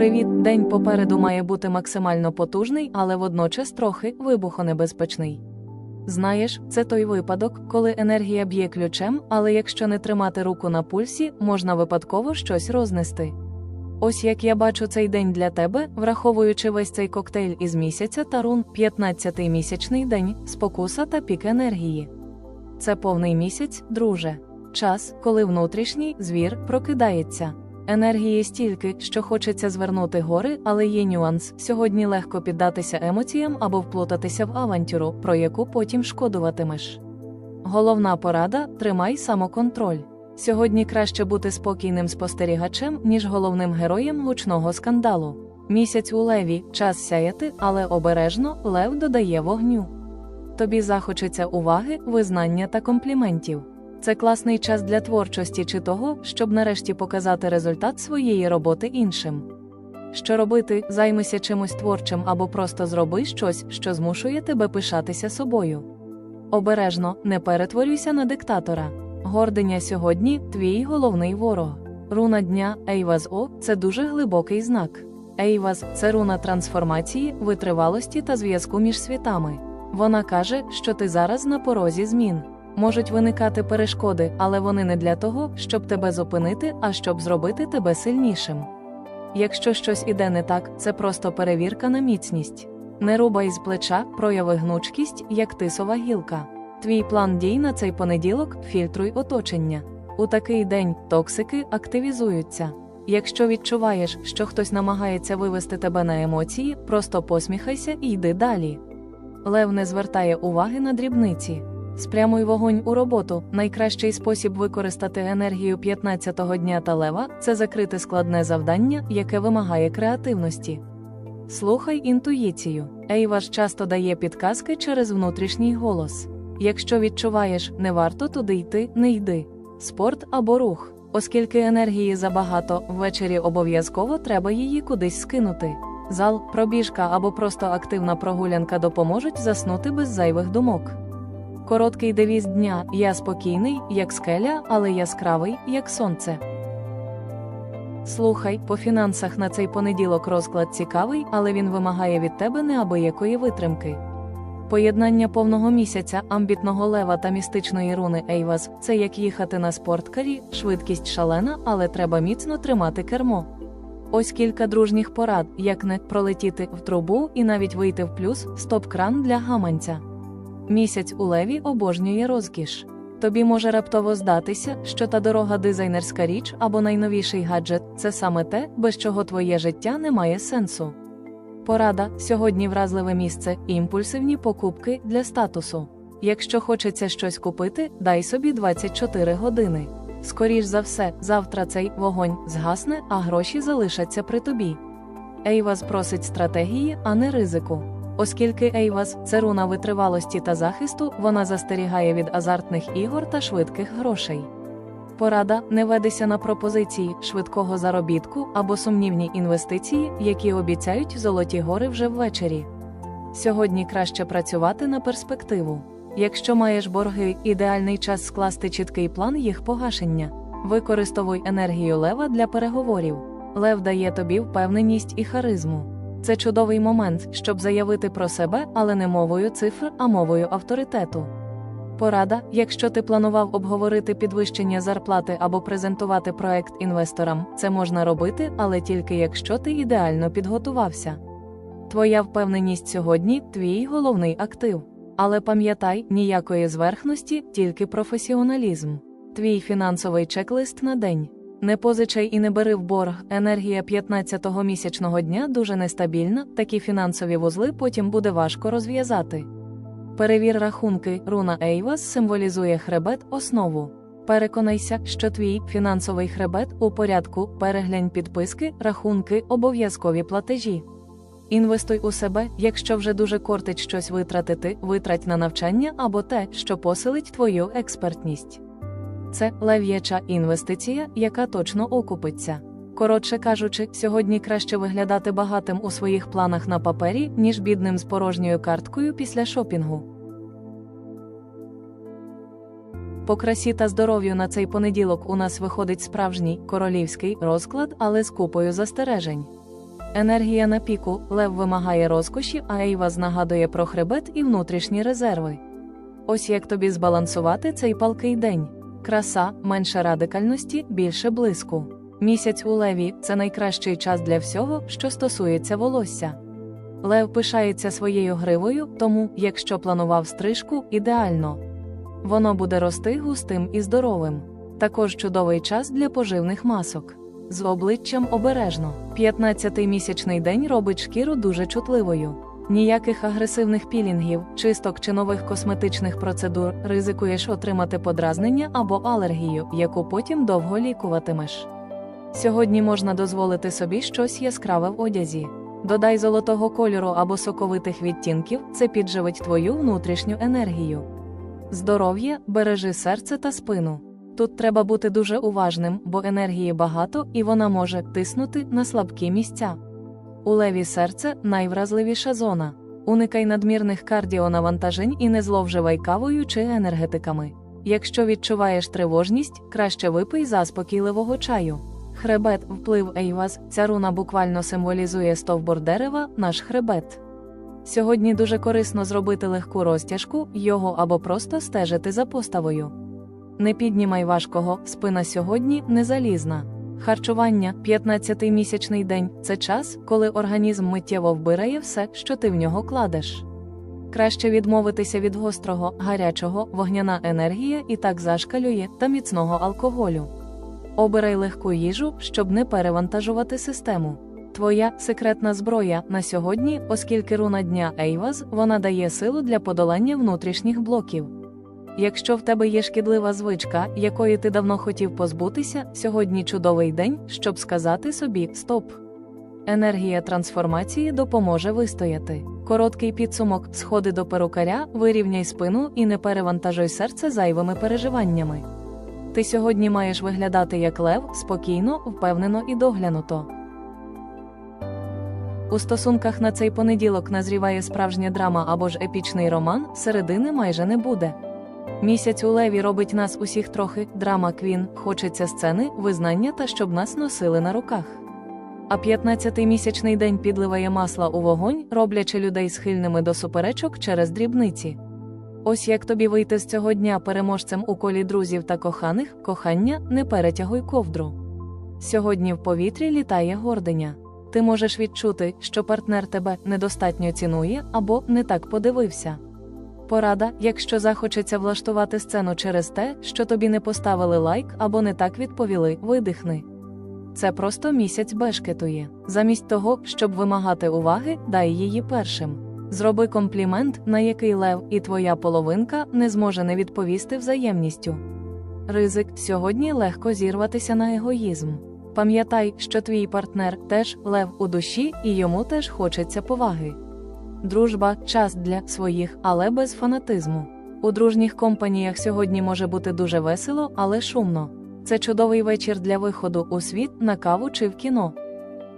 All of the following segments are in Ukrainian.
Привіт, день попереду має бути максимально потужний, але водночас трохи вибухонебезпечний. Знаєш, це той випадок, коли енергія б'є ключем, але якщо не тримати руку на пульсі, можна випадково щось рознести. Ось як я бачу цей день для тебе, враховуючи весь цей коктейль із місяця та рун, 15-й місячний день, спокуса та пік енергії. Це повний місяць, друже. Час, коли внутрішній звір прокидається. Енергії стільки, що хочеться звернути гори, але є нюанс. Сьогодні легко піддатися емоціям або вплутатися в авантюру, про яку потім шкодуватимеш. Головна порада тримай самоконтроль. Сьогодні краще бути спокійним спостерігачем, ніж головним героєм гучного скандалу. Місяць у леві, час сяяти, але обережно лев додає вогню. Тобі захочеться уваги, визнання та компліментів. Це класний час для творчості чи того, щоб нарешті показати результат своєї роботи іншим. Що робити, займися чимось творчим або просто зроби щось, що змушує тебе пишатися собою. Обережно не перетворюйся на диктатора. Гординя сьогодні твій головний ворог. Руна дня Ейваз О це дуже глибокий знак. Ейваз це руна трансформації, витривалості та зв'язку між світами. Вона каже, що ти зараз на порозі змін. Можуть виникати перешкоди, але вони не для того, щоб тебе зупинити, а щоб зробити тебе сильнішим. Якщо щось іде не так, це просто перевірка на міцність. Не рубай з плеча, прояви гнучкість, як тисова гілка. Твій план дій на цей понеділок фільтруй оточення. У такий день токсики активізуються. Якщо відчуваєш, що хтось намагається вивести тебе на емоції, просто посміхайся і йди далі. Лев не звертає уваги на дрібниці. Спрямуй вогонь у роботу. Найкращий спосіб використати енергію 15-го дня та лева це закрити складне завдання, яке вимагає креативності. Слухай інтуїцію. Ейваш часто дає підказки через внутрішній голос. Якщо відчуваєш, не варто туди йти, не йди. Спорт або рух. Оскільки енергії забагато, ввечері обов'язково треба її кудись скинути. Зал, пробіжка або просто активна прогулянка допоможуть заснути без зайвих думок. Короткий девіз дня я спокійний, як скеля, але яскравий, як сонце. Слухай, по фінансах на цей понеділок розклад цікавий, але він вимагає від тебе неабиякої витримки. Поєднання повного місяця, амбітного лева та містичної руни Ейваз це як їхати на спорткарі, швидкість шалена, але треба міцно тримати кермо. Ось кілька дружніх порад, як не пролетіти в трубу і навіть вийти в плюс, стоп-кран для гаманця. Місяць у леві обожнює розкіш. Тобі може раптово здатися, що та дорога дизайнерська річ або найновіший гаджет це саме те, без чого твоє життя не має сенсу. Порада сьогодні вразливе місце, імпульсивні покупки для статусу. Якщо хочеться щось купити, дай собі 24 години. Скоріш за все, завтра цей вогонь згасне, а гроші залишаться при тобі. Ейваз просить стратегії, а не ризику. Оскільки Ейваз це руна витривалості та захисту, вона застерігає від азартних ігор та швидких грошей. Порада не ведися на пропозиції швидкого заробітку або сумнівні інвестиції, які обіцяють золоті гори вже ввечері. Сьогодні краще працювати на перспективу. Якщо маєш борги, ідеальний час скласти чіткий план їх погашення. Використовуй енергію лева для переговорів. Лев дає тобі впевненість і харизму. Це чудовий момент, щоб заявити про себе, але не мовою цифр, а мовою авторитету. Порада, якщо ти планував обговорити підвищення зарплати або презентувати проект інвесторам, це можна робити, але тільки якщо ти ідеально підготувався. Твоя впевненість сьогодні твій головний актив. Але пам'ятай, ніякої зверхності, тільки професіоналізм. Твій фінансовий чек-лист на день. Не позичай і не бери в борг. Енергія 15-го місячного дня дуже нестабільна, такі фінансові вузли потім буде важко розв'язати. Перевір рахунки, руна Ейвас символізує хребет основу. Переконайся, що твій фінансовий хребет у порядку, переглянь підписки, рахунки, обов'язкові платежі. Інвестуй у себе, якщо вже дуже кортить щось витратити, витрать на навчання або те, що посилить твою експертність. Це лев'яча інвестиція, яка точно окупиться. Коротше кажучи, сьогодні краще виглядати багатим у своїх планах на папері, ніж бідним з порожньою карткою після шопінгу. По красі та здоров'ю на цей понеділок у нас виходить справжній королівський розклад, але з купою застережень. Енергія на піку, лев вимагає розкоші, а Ейваз нагадує про хребет і внутрішні резерви. Ось як тобі збалансувати цей палкий день. Краса, менше радикальності, більше блиску. Місяць у леві це найкращий час для всього, що стосується волосся. Лев пишається своєю гривою, тому, якщо планував стрижку, ідеально. Воно буде рости густим і здоровим. Також чудовий час для поживних масок. З обличчям обережно. 15-й місячний день робить шкіру дуже чутливою. Ніяких агресивних пілінгів, чисток чи нових косметичних процедур ризикуєш отримати подразнення або алергію, яку потім довго лікуватимеш. Сьогодні можна дозволити собі щось яскраве в одязі. Додай золотого кольору або соковитих відтінків, це підживить твою внутрішню енергію. Здоров'я, бережи серце та спину. Тут треба бути дуже уважним, бо енергії багато і вона може тиснути на слабкі місця. У леві серце найвразливіша зона. Уникай надмірних кардіонавантажень і не зловживай кавою чи енергетиками. Якщо відчуваєш тривожність, краще випий заспокійливого чаю. Хребет, вплив Ейваз, ця руна буквально символізує стовбур дерева, наш хребет. Сьогодні дуже корисно зробити легку розтяжку, його або просто стежити за поставою. Не піднімай важкого, спина сьогодні не залізна. Харчування 15-й місячний день це час, коли організм миттєво вбирає все, що ти в нього кладеш. Краще відмовитися від гострого, гарячого, вогняна енергія і так зашкалює та міцного алкоголю. Обирай легку їжу, щоб не перевантажувати систему. Твоя секретна зброя на сьогодні, оскільки руна дня Ейваз, вона дає силу для подолання внутрішніх блоків. Якщо в тебе є шкідлива звичка, якої ти давно хотів позбутися, сьогодні чудовий день, щоб сказати собі стоп. Енергія трансформації допоможе вистояти. Короткий підсумок, сходи до перукаря, вирівняй спину і не перевантажуй серце зайвими переживаннями. Ти сьогодні маєш виглядати як лев, спокійно, впевнено і доглянуто. У стосунках на цей понеділок назріває справжня драма або ж епічний роман, середини майже не буде. Місяць у леві робить нас усіх трохи драма квін, хочеться сцени, визнання та щоб нас носили на руках. А 15-й місячний день підливає масла у вогонь, роблячи людей схильними до суперечок через дрібниці. Ось як тобі вийти з цього дня переможцем у колі друзів та коханих, кохання, не перетягуй ковдру. Сьогодні в повітрі літає гординя. Ти можеш відчути, що партнер тебе недостатньо цінує або не так подивився. Порада, якщо захочеться влаштувати сцену через те, що тобі не поставили лайк або не так відповіли, видихни. Це просто місяць бешкетує. Замість того, щоб вимагати уваги, дай її першим. Зроби комплімент, на який лев і твоя половинка не зможе не відповісти взаємністю. Ризик сьогодні легко зірватися на егоїзм. Пам'ятай, що твій партнер теж лев у душі і йому теж хочеться поваги. Дружба час для своїх, але без фанатизму. У дружніх компаніях сьогодні може бути дуже весело, але шумно. Це чудовий вечір для виходу у світ на каву чи в кіно.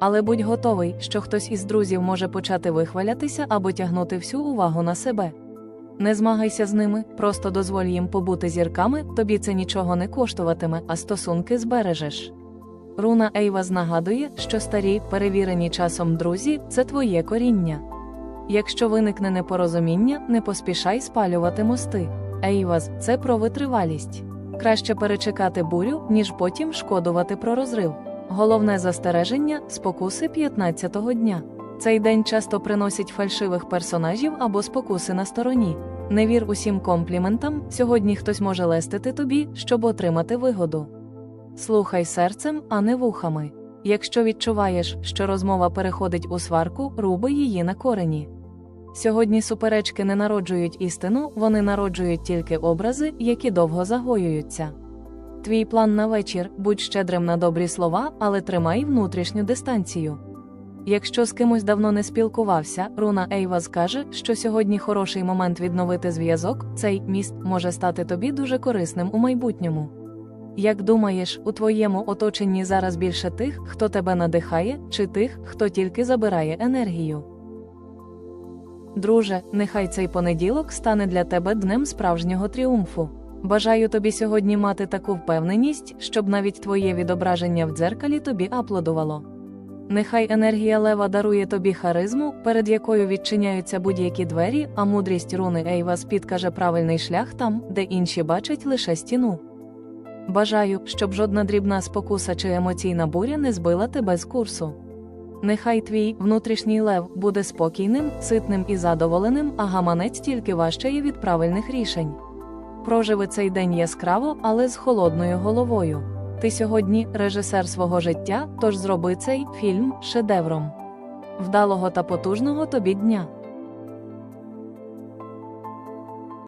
Але будь готовий, що хтось із друзів може почати вихвалятися або тягнути всю увагу на себе. Не змагайся з ними, просто дозволь їм побути зірками, тобі це нічого не коштуватиме, а стосунки збережеш. Руна Ейваз нагадує, що старі, перевірені часом друзі це твоє коріння. Якщо виникне непорозуміння, не поспішай спалювати мости. Ейваз це про витривалість. Краще перечекати бурю, ніж потім шкодувати про розрив. Головне застереження спокуси 15-го дня. Цей день часто приносить фальшивих персонажів або спокуси на стороні. Не вір усім компліментам, сьогодні хтось може лестити тобі, щоб отримати вигоду. Слухай серцем, а не вухами. Якщо відчуваєш, що розмова переходить у сварку, руби її на корені. Сьогодні суперечки не народжують істину, вони народжують тільки образи, які довго загоюються. Твій план на вечір будь щедрим на добрі слова, але тримай внутрішню дистанцію. Якщо з кимось давно не спілкувався, Руна Ейва скаже, що сьогодні хороший момент відновити зв'язок, цей міст може стати тобі дуже корисним у майбутньому. Як думаєш, у твоєму оточенні зараз більше тих, хто тебе надихає, чи тих, хто тільки забирає енергію? Друже, нехай цей понеділок стане для тебе днем справжнього тріумфу. Бажаю тобі сьогодні мати таку впевненість, щоб навіть твоє відображення в дзеркалі тобі аплодувало. Нехай енергія лева дарує тобі харизму, перед якою відчиняються будь-які двері, а мудрість руни Ейвас підкаже правильний шлях там, де інші бачать лише стіну. Бажаю, щоб жодна дрібна спокуса чи емоційна буря не збила тебе з курсу. Нехай твій внутрішній лев буде спокійним, ситним і задоволеним, а гаманець тільки важчає від правильних рішень. Проживи цей день яскраво, але з холодною головою. Ти сьогодні режисер свого життя, тож зроби цей фільм шедевром. Вдалого та потужного тобі дня!